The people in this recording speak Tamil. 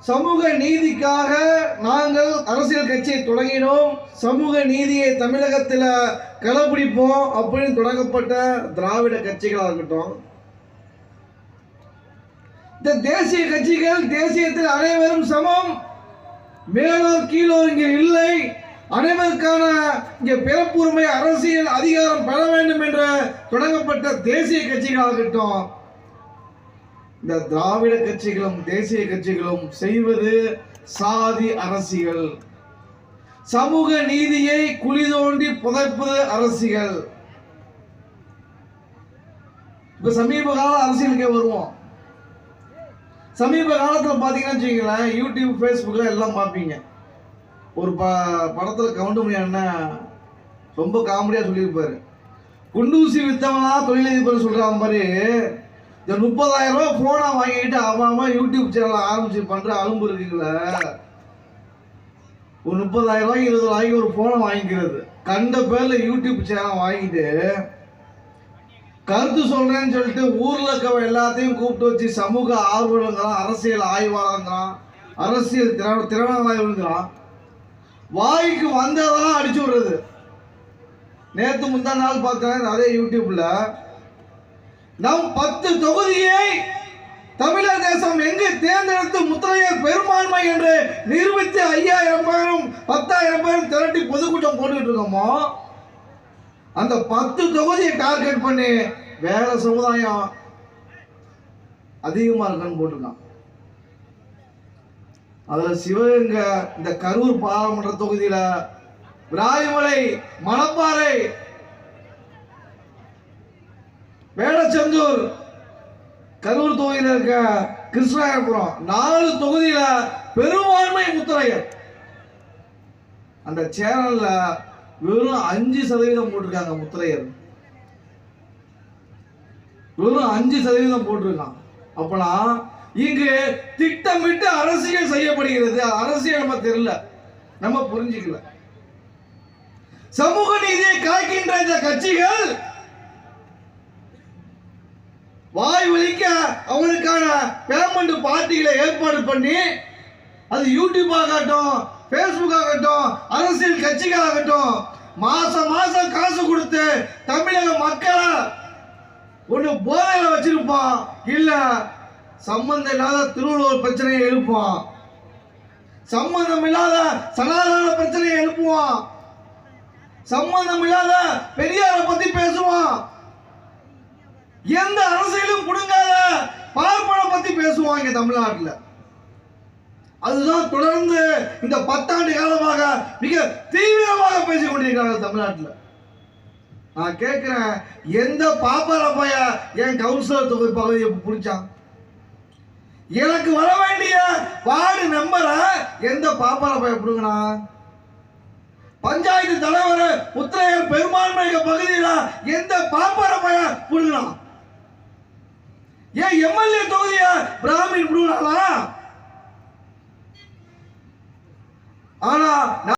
சமூக நீதிக்காக நாங்கள் அரசியல் கட்சியை தொடங்கினோம். சமூக நீதியை தமிழகத்தில் கடைபிடிப்போம் அப்படின்னு தொடங்கப்பட்ட திராவிட கட்சிகளாக இருக்கட்டும். இந்த தேசிய கட்சிகள் தேசியத்தில் அனைவரும் சமம். மேலோ கீழோர் இங்கே இல்லை. அனைவருக்கான இங்கே பிறப்புரிமை அரசியல் அதிகாரம் பெற வேண்டும் என்று தொடங்கப்பட்ட தேசிய கட்சிகளாக இருக்கட்டும். இந்த திராவிட கட்சிகளும் தேசிய கட்சிகளும் செய்வது சாதி அரசியல். சமூக நீதியை குழி தோண்டி புதைப்பது அரசியல். இப்ப சமீப கால அரசியலுக்கே வருவோம். சமீப காலத்தில் பார்த்தீங்கன்னா வச்சுக்கங்களேன் யூடியூப் ஃபேஸ்புக்கில் எல்லாம் பார்ப்பீங்க. ஒரு ப படத்தில் கவுண்டமணி அண்ணன் ரொம்ப காமெடியாக சொல்லியிருப்பாரு. குண்டூசி வித்தவனா தொழிலதிபர் சொல்கிற மாதிரி இந்த முப்பதாயிரம் ரூபாய் ஃபோனை வாங்கிட்டு அவன் அவன் யூடியூப் சேனல் ஆரம்பிச்சு பண்ணுற அலும்பு இருக்குல்ல. ஒரு முப்பதாயிரம் ரூபாய்க்கு இருபது ரூபாய்க்கு ஒரு ஃபோனை வாங்கிக்கிறது. கண்ட பேரில் யூடியூப் சேனல் வாங்கிட்டு கருத்து சொல்றேன்னு சொல்லிட்டு ஊர்ல இருக்க எல்லாத்தையும் கூப்பிட்டு வச்சு சமூக ஆர்வலங்கிறான் அரசியல் ஆய்வாளங்கிறான் அரசியல் திற திறனாய்வுங்கிறான். வாய்க்கு வந்ததெல்லாம் அடிச்சு விடுறது. நேத்து முந்தா நாள் பார்த்தேன் அதே யூடியூப்ல நம் பத்து தொகுதியை தமிழர் தேசம் எங்கு தேர்ந்தெடுத்து முத்திரையர் பெரும்பான்மை என்று நிரூபித்து ஐயாயிரம் பேரும் பத்தாயிரம் பேரும் திரட்டி பொதுக்கூட்டம் போட்டுக்கிட்டு இருக்கோமோ? அந்த பத்து தொகுதியை டார்கெட் பண்ணி வேற சமுதாயம் அதிகமாக இருக்குன்னு போட்டிருக்கான். அதில் சிவகங்கை இந்த கரூர் பாராளுமன்ற தொகுதியில் விராலிமலை மணப்பாறை வேடச்சந்தூர் கரூர் தொகுதியில் இருக்க கிருஷ்ணாயபுரம் நாலு தொகுதியில பெரும்பான்மை முத்திரையர். அந்த சேனல்ல வெறும் அஞ்சு சதவீதம் போட்டிருக்காங்க முத்திரையர். வெறும் அஞ்சு சதவீதம் போட்டிருக்கான். அப்பனா இங்கு திட்டமிட்டு அரசியல் செய்யப்படுகிறது. அரசியல் நம்ம தெரியல. நம்ம புரிஞ்சுக்கல. சமூக நீதியை காய்க்கின்ற இந்த கட்சிகள் வாய் வலிக்க அவனுக்கான பேமெண்ட் பார்ட்டிகளை ஏற்பாடு பண்ணி அது யூடியூப் ஆகட்டும் ஃபேஸ்புக் ஆகட்டும் அரசியல் கட்சிகள் ஆகட்டும் மாசம் மாசம் காசு கொடுத்து தமிழக மக்களை ஒன்று போதையில் வச்சிருப்பான். இல்லை சம்பந்தம் இல்லாத திருவள்ளுவர் பிரச்சனையை எழுப்புவான். சம்பந்தம் இல்லாத சனாதன பிரச்சனையை எழுப்புவான். சம்பந்தம் இல்லாத பெரியாரை பத்தி பேசுவான். எந்த அரசியலும் கொடுங்காத பார்ப்பனை பத்தி பேசுவாங்க தமிழ்நாட்டில். அதுதான் தொடர்ந்து இந்த பத்தாண்டு காலமாக மிக தீவிரமாக பேசிக் கொண்டிருக்கிறார்கள் தமிழ்நாட்டில். நான் கேட்கிறேன் எந்த பாப்பர பைய என் கவுன்சிலர் தொகுதி பகுதியை பிடிச்சான்? எனக்கு வர வேண்டிய வார்டு மெம்பரை எந்த பாப்பர பைய பிடுங்கனா பஞ்சாயத்து தலைவர் உத்தரையர் பெரும்பான்மை பகுதியில் எந்த பாப்பர பைய பிடுங்கனா ஏன் எம்எல்ஏ தொகுதியை பிராமின் பிடுங்கலாம் ஆனா